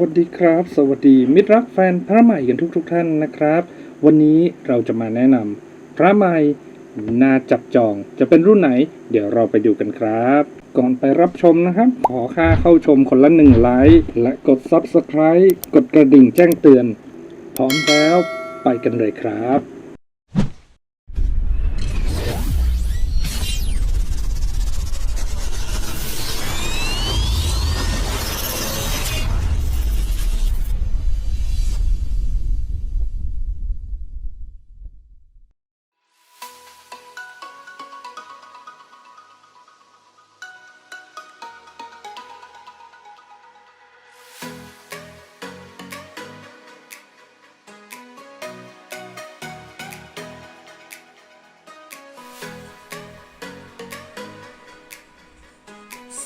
วัสดีครับ สวัสดีมิตรรักแฟนพระใหม่กันทุกๆทท่านนะครับ วันนี้เราจะมาแนะนำพระใหม่นาจับจองจะเป็นรุ่นไหน เดี๋ยวเราไปดูกันครับ ก่อนไปรับชมนะครับ ขอค่าเข้าชมคนละหนึ่งไลค์และกด Subscribe กดกระดิ่งแจ้งเตือน พร้อมแล้วไปกันเลยครับ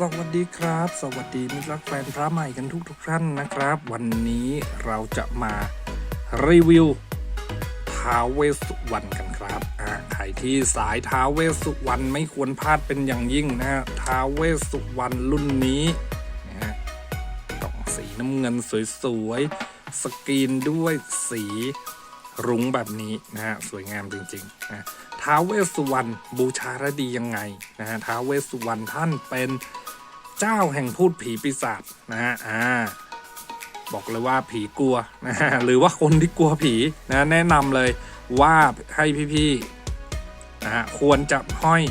สวัสดีครับ สวัสดีมิตรรักแฟนพระใหม่กันทุกทุกท่านนะครับ วันนี้เราจะมารีวิวท้าวเวสุวรรณกันครับอ่าใครที่สายท้าวเวสุวรรณไม่ควรพลาดเป็นอย่างยิ่งนะฮะท้าวเวสุวรรณรุ่นนี้นะฮะกล่องสีน้ำเงินสวยๆสกรีนด้วยสีรุ้งแบบนี้นะฮะสวยงามจริงๆนะท้าวเวสสุวรรณบูชาและดียังไงนะฮะท้าวเวสสุวรรณท่านเป็น เจ้าแห่งพูดผีปีศาจนะฮะอ่าบอกเลยว่าผีกลัวนะฮะหรือว่าคนที่กลัวผีนะแนะนำเลยว่าให้พี่ๆนะฮะควรจะห้อย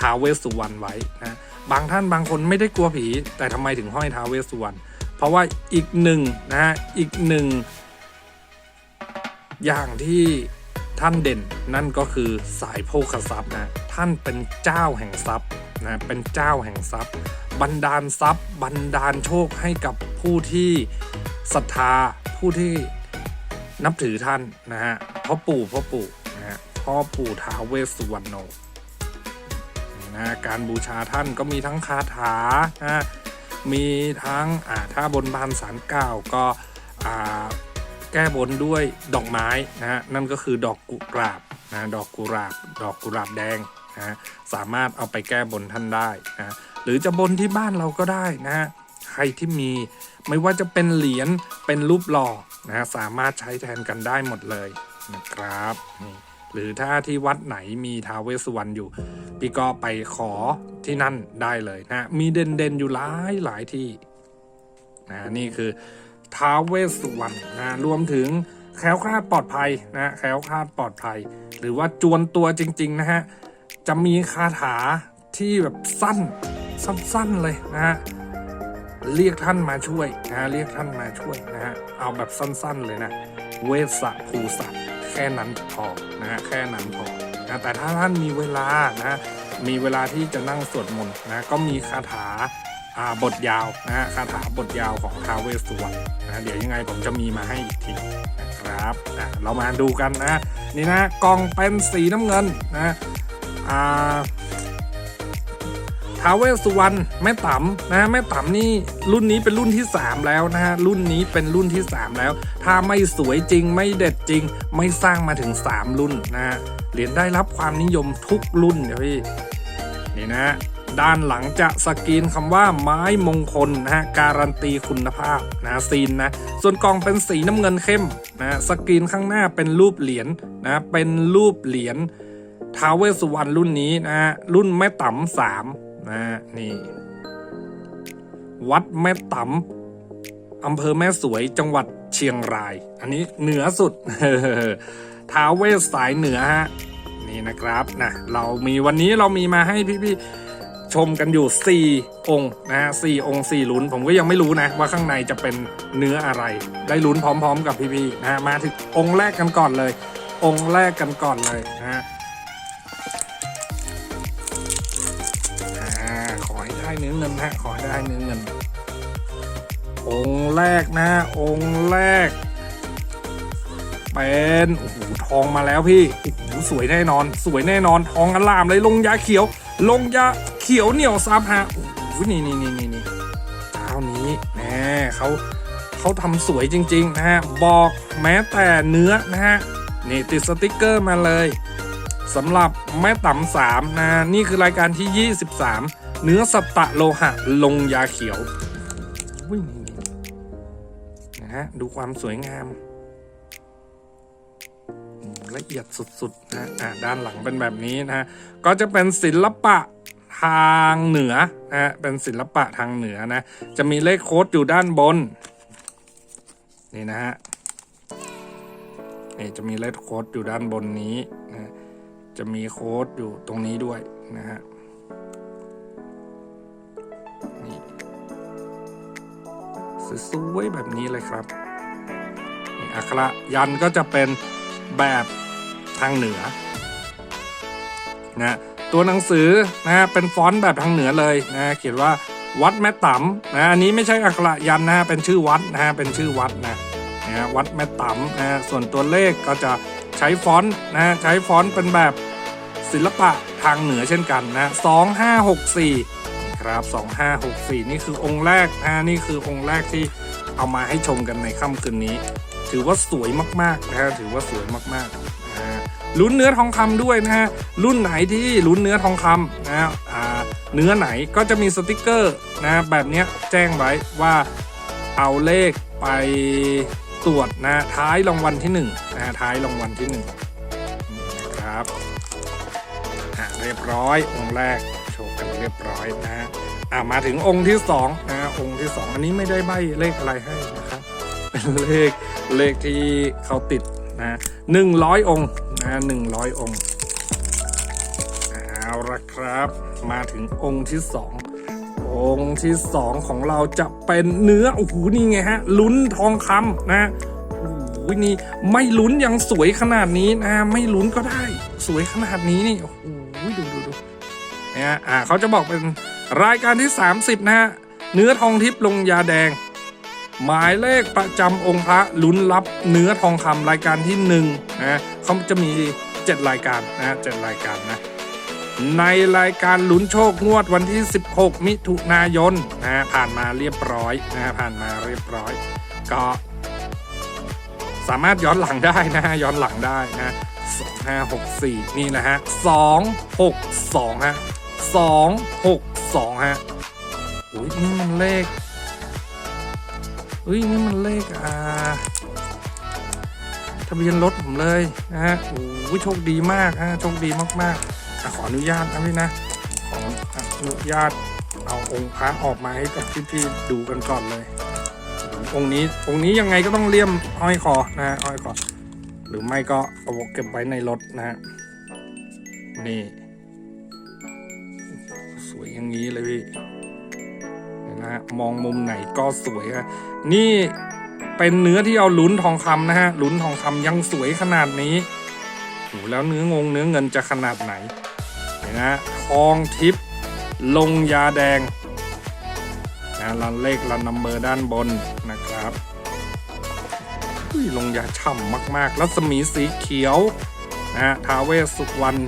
ท้าเวสสุวรรณไว้นะบางท่านบางคนไม่ได้กลัวผี แต่ทำไมถึงห้อยท้าเวสสุวรรณเพราะว่าอีกหนึ่งนะฮะอีกหนึ่งอย่างที่ท่านเด่นนั่นก็คือสายโภคทรัพย์นะท่านเป็นเจ้าแห่งทรัพย์นะเป็นเจ้าแห่งทรัพย์ บันดาลทรัพย์ บันดาลโชคให้กับผู้ที่ศรัทธาผู้ที่นับถือท่านนะฮะพ่อปู่พ่อปู่นะฮะพ่อปู่ท้าวเวสสุวรรณโนนะการบูชาท่านก็มีทั้งคาถานะมีทั้งอ่าถ้าบนบานสารเก่าก็อ่าแก้บนด้วยดอกไม้นะฮะนั่นก็คือดอกกุหลาบนะดอกกุหลาบ ดอกกุหลาบแดงนะฮะสามารถเอาไปแก้บนท่านได้นะ รือจะบนที่บ้านเราก็ได้นะฮะใครที่มีไม่ว่าจะเป็นเหรียญเป็นรูปหล่อนะฮะสามารถใช้แทนกันได้หมดเลยนะครับนี่หรือถ้าที่วัดไหนมีท้าวเวสสุวรรณอยู่ พี่ก็ไปขอที่นั่นได้เลยนะ มีเด่นๆอยู่หลายหลายที่นะนี่คือท้าวเวสสุวรรณนะรวมถึงแคล้วคลาดปลอดภัยนะแคล้วคลาดปลอดภัย หรือว่าจวนตัวจริง ๆ นะฮะ จะมีคาถาที่แบบสั้น สั้นๆเลยนะฮะเรียกท่านมาช่วยนะเรียกท่านมาช่วยนะฮะเอาแบบสั้นๆเลยนะ เวสสะภูสะแค่นั้นพอนะฮะแค่นั้นพอนะแต่ถ้าท่านมีเวลานะมีเวลาที่จะนั่งสวดมนต์นะก็มีคาถาอ่าบทยาวนะฮะคาถาบทยาวของท้าวเวสสุวรรณนะเดี๋ยวยังไงผมจะมีมาให้อีกทีนะครับอะเรามาดูกันนะนี่นะกล่องเป็นสีน้ำเงินนะอ่า ท้าวเวสสุวรรณแม่ต๋ำนะแม่ต๋ำนี่รุ่นนี้เป็นรุ่นที่ 3 แล้วนะฮะรุ่นนี้เป็นรุ่นที่ 3 แล้ว ถ้าไม่สวยจริงไม่เด็ดจริง ไม่สร้างมาถึง 3 รุ่นนะฮะเหรียญได้รับความนิยมทุกรุ่นเดี๋ยวพี่นี่นะด้านหลังจะสกรีนคำว่าไม้มงคลนะฮะการันตีคุณภาพนะซีนนะส่วนกล่องเป็นสีน้ำเงินเข้มนะสกรีนข้างหน้าเป็นรูปเหรียญนะเป็นรูปเหรียญท้าวเวสสุวรรณรุ่นนี้นะฮะรุ่นแม่ต๋ำสาม นะนี่ วัดแม่ต๋ำอำเภอแม่สวยจังหวัดเชียงราย อันนี้เหนือสุดท้าเวสสายเหนือฮะนี่นะครับนะเรามีวันนี้เรามีมาให้พี่ๆชมกันอยู่ 4 องค์นะฮะสี่องค์สี่ลุ้น ผมก็ยังไม่รู้นะ ว่าข้างในจะเป็นเนื้ออะไร ได้ลุ้นพร้อม ๆ กับพี่ๆนะฮะมาถึงองค์แรกกันก่อนเลย องค์แรกกันก่อนเลยนะฮะ เนื้อเงินนะขอให้ได้เนื้อเงิน องค์แรกนะ องค์แรก เป็นโอ้โหทองมาแล้วพี่โอ้โหสวยแน่นอน สวยแน่นอนทองอลามเลยลงยาเขียว ลงยาเขียวเหนียวซับฮะโอ้โหนี่นี่นี่นี่นี่เจ้านี้แน่เขาเขาทำสวยจริง ๆ นะฮะ บอกแม้แต่เนื้อนะฮะนี่ติดสติกเกอร์มาเลยสำหรับแม่ต่ำสามนะ นี่คือรายการที่ 23 เนื้อสตะโลหะลงยาเขียวนี่นี่ฮะดูความสวยงาม ละเอียดสุดๆนะอ่าด้านหลังเป็นแบบนี้นะฮะก็จะเป็นศิลปะทางเหนือนะฮะเป็นศิลปะทางเหนือนะ จะมีเลขโค้ดอยู่ด้านบน นี่นะฮะนี่จะมีเลขโค้ดอยู่ด้านบนนี้นะจะมีโค้ดอยู่ตรงนี้ด้วยนะฮะ สวยๆแบบนี้เลยครับอักขระยันก็จะเป็นแบบทางเหนือนะตัวหนังสือนะเป็นฟอนต์แบบทางเหนือเลยนะเขียนว่าวัดแม่ตำนะอันนี้ไม่ใช่อักขระยันนะเป็นชื่อวัดนะเป็นชื่อวัดนะนะวัดแม่ตำนะส่วนตัวเลขก็จะใช้ฟอนต์นะใช้ฟอนต์เป็นแบบศิลปะทางเหนือเช่นกันนะสองห้าหกสี่ ครับสองห้าหกสี่นี่คือองค์แรกนะนี่คือองค์แรกที่เอามาให้ชมกันในค่ำคืนนี้ ถือว่าสวยมากๆนะฮะถือว่าสวยมากๆนะฮะลุ้นเนื้อทองคำด้วยนะฮะรุ่นไหนที่ลุ้นเนื้อทองคำนะฮะอ่าเนื้อไหนก็จะมีสติกเกอร์นะแบบนี้แจ้งไว้ว่าเอาเลขไปตรวจนะท้ายรางวัลที่หนึ่งนะฮะท้ายรางวัลที่หนึ่งนะครับเรียบร้อยองค์แรก เรียบร้อยนะฮะอะมาถึงองค์ที่สองนะฮะองค์ที่สองอันนี้ไม่ได้ใบเลขอะไรให้นะครับเป็นเลขเลขที่เขาติดนะหนึ่งร้อยองค์นะหนึ่งร้อยองค์เอาละครับ มาถึงองค์ที่สององค์ที่สองของเราจะเป็นเนื้อโอ้โหนี่ไงฮะลุ้นทองคำนะโอ้โหนี่ไม่ลุ้นยังสวยขนาดนี้นะ ไม่ลุ้นก็ได้ สวยขนาดนี้นี่โอ้โห เนี่ยอ่าเขาจะบอกเป็นรายการที่ 30 นะฮะเนื้อทองทิพย์ลงยาแดง หมายเลขประจำองค์พระลุ้นรับเนื้อทองคำรายการที่หนึ่งนะเขาจะมี 7 รายการนะเจ็ดรายการนะในรายการลุ้นโชคงวดวันที่ 16 มิถุนายนนะผ่านมาเรียบร้อยนะผ่านมาเรียบร้อย ก็สามารถย้อนหลังได้นะฮะย้อนหลังได้นะสองห้าหกสี่นี่นะฮะสองหกสองฮะ สองหกสองฮะอุ้ยนี่มันเลขเฮ้ยนี่มันเลขอ่าทะเบียนรถผมเลยนะฮะโอ้ยโชคดีมากฮะโชคดีมากๆอขออนุญาตนะพี่นะขออนุญาตเอาองค์พระออกมาให้กับพี่ๆดูกันก่อนเลยองค์นี้องค์นี้ยังไงก็ต้องเลี่ยมห้อยคอนะฮะห้อยคอหรือไม่ก็เอาเก็บไว้ในรถนะฮะนี่ อย่างนี้เลยพี่นะฮะมองมุมไหนก็สวยฮะนี่เป็นเนื้อที่เอาลุ้นทองคำนะฮะลุ้นทองคำยังสวยขนาดนี้โหแล้วเนื้องงเนื้อเงินจะขนาดไหนเห็นนะทองทิพย์ลงยาแดงนะรันเลขรันนัมเบอร์ด้านบนนะครับอุ้ยลงยาฉ่ำมากๆ รัศมีสีเขียวนะฮะท้าเวสสุวรรณ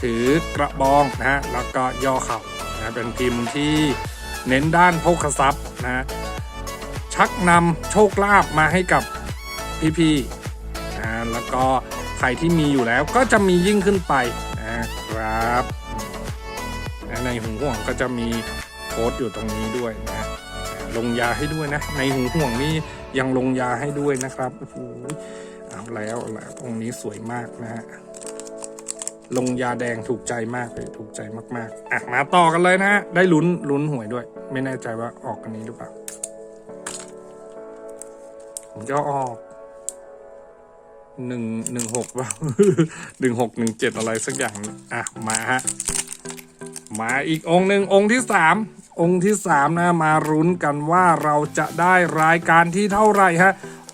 ถือกระบองนะฮะแล้วก็ย่อเข่า นะเป็นพิมพ์ที่เน้นด้านโภคทรัพย์นะชักนำโชคลาภมาให้กับพี่ๆนะแล้วก็ใครที่มีอยู่แล้วก็จะมียิ่งขึ้นไปนะครับในหูห่วงก็จะมีโค้ดอยู่ตรงนี้ด้วยนะลงยาให้ด้วยนะ ในหูห่วงนี่ยังลงยาให้ด้วยนะครับโอ้โหเอาแล้วแล้วองค์นี้สวยมากนะฮะ ลงยาแดงถูกใจมากเลยถูกใจมากๆอะมาต่อกันเลยนะฮะได้ลุ้นลุ้นหวยด้วย ไม่แน่ใจว่าออกกันนี้หรือเปล่าผมจะออกหนึ่งหนึ่งหกว่าหนึ่งหกหนึ่งเจ็ดอะไรสักอย่างอะมาฮะมาอีกองหนึ่งองค์ที่สามองค์ที่สามนะมารุ้นกันว่าเราจะได้รายการที่เท่าไหร่ฮะ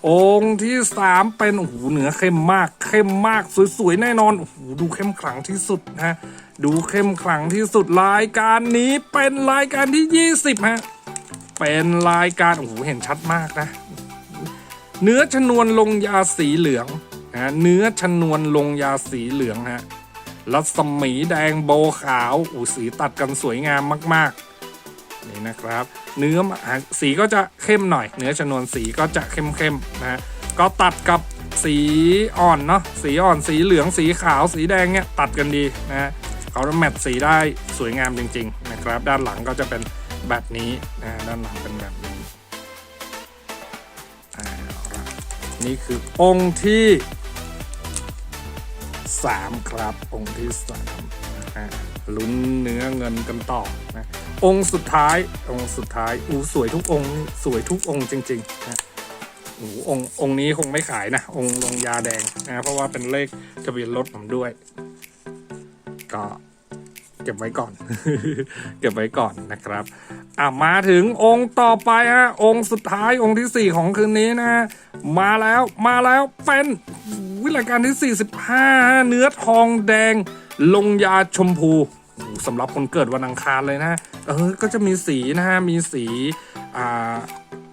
องค์ที่สามเป็นโอ้โหเหนือเข้มมาก เข้มมากสวยๆแน่นอนโอ้โหดูเข้มขลังที่สุดนะฮะดูเข้มขลังที่สุดรายการนี้เป็นรายการที่ 20ฮะเป็นรายการโอ้โหเห็นชัดมากนะ เนื้อชนวนลงยาสีเหลืองนะเนื้อชนวนลงยาสีเหลืองฮะรัศมีแดงโบขาวอูสีตัดกันสวยงามมากๆนี่นะครับ เนื้อสีก็จะเข้มหน่อย เนื้อชนวนสีก็จะเข้มๆนะก็ตัดกับ สีอ่อนเนาะสีอ่อนสีเหลืองสีขาวสีแดงเนี่ยตัดกันดีนะฮะเขาแมทสีได้สวยงามจริงๆนะครับ ด้านหลังก็จะเป็นแบบนี้นะฮะด้านหลังเป็นแบบนี้นี่คือองค์ที่สามครับองค์ที่สามนะลุ้นเนื้อเงินกันต่อนะองค์สุดท้ายองค์สุดท้ายอู้สวยทุกองค์สวยทุกองค์จริงๆนะ โอ้ององนี้คงไม่ขายนะ องลงยาแดงนะเพราะว่าเป็นเลขทะเบียนรถผมด้วย ก็เก็บไว้ก่อน เก็บไว้ก่อนนะครับ อะมาถึงองค์ต่อไปฮะองค์สุดท้ายองค์ที่สี่ของคืนนี้นะมาแล้วมาแล้วเป็นวิรายการที่ 45 เนื้อทองแดง ลงยาชมพูสำหรับคนเกิดวันอังคารเลยนะ เออ ก็จะมีสีนะฮะ มีสี อ่า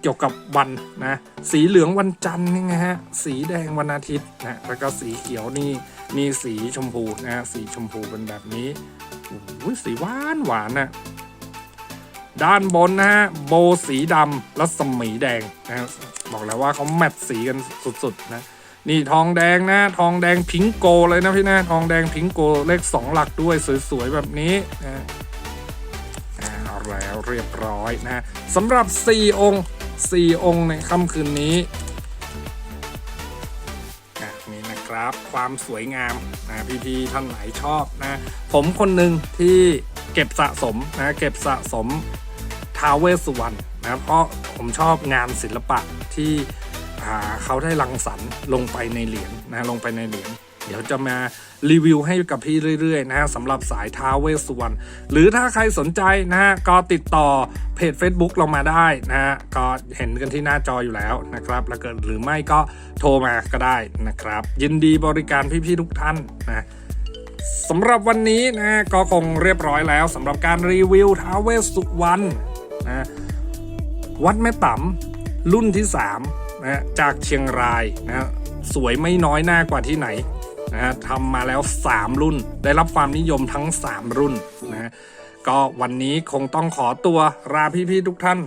กี่ยวกับวันนะ สีเหลืองวันจันทร์นี่ไงฮะ สีแดงวันอาทิตย์นะ แล้วก็สีเขียวนี่นี่สีชมพูนะ สีชมพูเป็นแบบนี้โอ้โหสีหวานหวานนะด้านบนนะฮะโบสีดำและสมีแดงนะบอกแล้วว่าเขาแมทสีกันสุดๆนะนี่ทองแดงนะ ทองแดงพิงโกเลยนะพี่นะทองแดงพิงโกเลขสองหลักด้วยสวยๆแบบนี้นะเอาแล้วเรียบร้อยนะสำหรับ 4 องค์ 4 องค์ในค่ำคืนนี้อะนี่นะครับความสวยงามนะพี่ๆท่านไหนชอบนะผมคนหนึ่งที่เก็บสะสมนะเก็บสะสมท้าวเวสสุวรรณนะเพราะผมชอบงานศิลปะที่เขาได้รังสรรค์ลงไปในเหรียญนะลงไปในเหรียญ เดี๋ยวจะมารีวิวให้กับพี่เรื่อยๆนะฮะสำหรับสายท้าเวสุวรรณหรือถ้าใครสนใจนะฮะก็ติดต่อเพจ Facebook เรามาได้นะฮะก็เห็นกันที่หน้าจออยู่แล้วนะครับ แล้วก็หรือไม่ก็โทรมาก็ได้นะครับ ยินดีบริการพี่ๆทุกท่านนะสำหรับวันนี้นะก็คงเรียบร้อยแล้วสำหรับการรีวิวท้าเวสสุวรรณนะวัดแม่ต่ำรุ่นที่3นะจากเชียงรายนะสวยไม่น้อยหน้ากว่าที่ไหน นะทำมาแล้ว 3 รุ่น ได้รับความนิยมทั้ง 3 รุ่นนะก็วันนี้คงต้องขอตัวลาพี่ๆทุกท่าน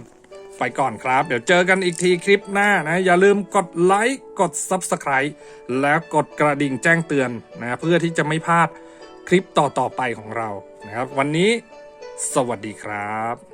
ไปก่อนครับ เดี๋ยวเจอกันอีกทีคลิปหน้านะ อย่าลืมกดไลค์กด Subscribe แล้วกดกระดิ่งแจ้งเตือนนะเพื่อที่จะไม่พลาดคลิปต่อๆไปของเรานะครับ วันนี้สวัสดีครับ